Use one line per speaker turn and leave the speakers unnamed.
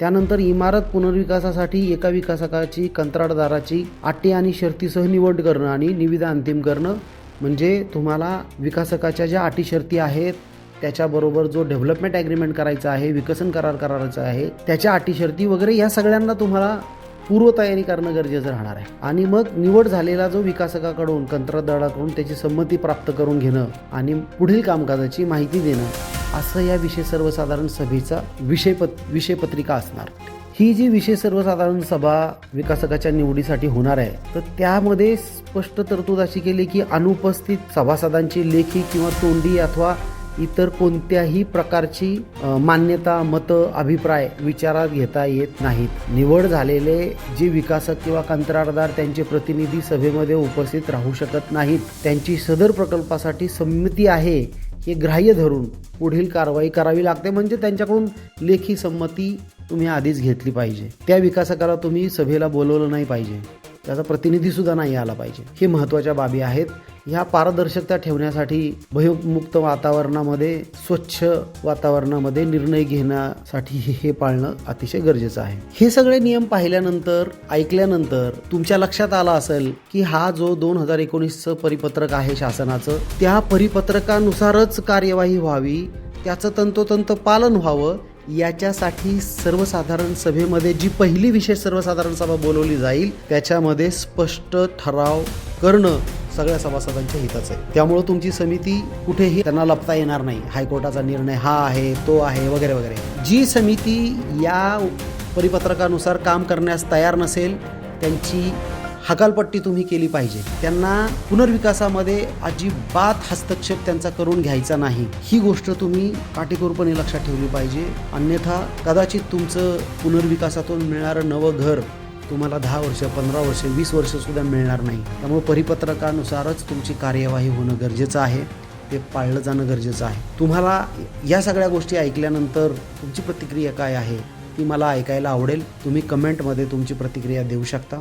त्यानंतर इमारत पुनर्विकासासाठी एका विकासकाची कंत्राटदाराची अटी आणि शर्तीसह निवड करणं आणि निविदा अंतिम करणं म्हणजे तुम्हाला विकासकाच्या ज्या अटी शर्ती आहेत त्याच्याबरोबर जो डेव्हलपमेंट ॲग्रीमेंट करायचा आहे विकसन करार करायचा आहे त्याच्या अटी शर्ती वगैरे या सगळ्यांना तुम्हाला पूर्वतयारी करणं गरजेचं राहणार आहे. आणि मग निवड झालेला जो विकासकाकडून कंत्राटदाराकडून त्याची संमती प्राप्त करून घेणं आणि पुढील कामकाजाची माहिती देणं. असं या विषय सर्वसाधारण सभेचा विषयपत विषयपत्रिका असणार. ही जी विषय सर्वसाधारण सभा विकासकाच्या निवडीसाठी होणार आहे तर त्यामध्ये स्पष्ट तरतूद अशी केली की अनुपस्थित सभासदांची लेखी किंवा तोंडी अथवा इतर कोणत्याही प्रकारची मान्यता मतं अभिप्राय विचारात घेता येत नाहीत. निवड झालेले जे विकासक किंवा कंत्राटदार त्यांचे प्रतिनिधी सभेमध्ये उपस्थित राहू शकत नाहीत. त्यांची सदर प्रकल्पासाठी संमती आहे हे ग्राह्य धरून पुढील कारवाई करावी लागते. म्हणजे त्यांच्याकडून लेखी संमती तुम्ही आधीच घेतली पाहिजे. त्या विकासकाला तुम्ही सभेला बोलवलं नाही पाहिजे. त्याचा प्रतिनिधीसुद्धा नाही आला पाहिजे. हे महत्त्वाच्या बाबी आहेत. ह्या पारदर्शकता ठेवण्यासाठी भयमुक्त वातावरणामध्ये स्वच्छ वातावरणामध्ये निर्णय घेण्यासाठी हे- हे पाळणं अतिशय गरजेचं आहे. हे सगळे नियम पाहिल्यानंतर ऐकल्यानंतर तुमच्या लक्षात आलं असेल की हा जो दोन हजार एकोणीसचं परिपत्रक आहे शासनाचं त्या परिपत्रकानुसारच कार्यवाही व्हावी त्याचं तंतोतंत पालन व्हावं याच्यासाठी सर्वसाधारण सभेमध्ये जी पहिली विशेष सर्वसाधारण सभा बोलवली जाईल त्याच्यामध्ये स्पष्ट ठराव करणं सगळ्या सभासदांच्या हिताचं आहे. त्यामुळं तुमची समिती कुठेही त्यांना लपता येणार नाही. हायकोर्टाचा निर्णय हा आहे तो आहे वगैरे वगैरे. जी समिती या परिपत्रकानुसार काम करण्यास तयार नसेल त्यांची हकालपट्टी तुम्ही केली पाहिजे. त्यांना पुनर्विकासामध्ये अजिबात हस्तक्षेप त्यांचा करून घ्यायचा नाही. ही गोष्ट तुम्ही काटेकोरपणे लक्षात ठेवली पाहिजे. अन्यथा कदाचित तुमचं पुनर्विकासातून मिळणारं नवं घर तुम्हाला दहा वर्ष पंधरा वर्ष वीस वर्षसुद्धा मिळणार नाही. त्यामुळे परिपत्रकानुसारच तुमची कार्यवाही होणं गरजेचं आहे. ते पाळलं जाणं गरजेचं आहे. तुम्हाला या सगळ्या गोष्टी ऐकल्यानंतर तुमची प्रतिक्रिया काय आहे ती मला ऐकायला आवडेल. तुम्ही कमेंटमध्ये तुमची प्रतिक्रिया देऊ शकता.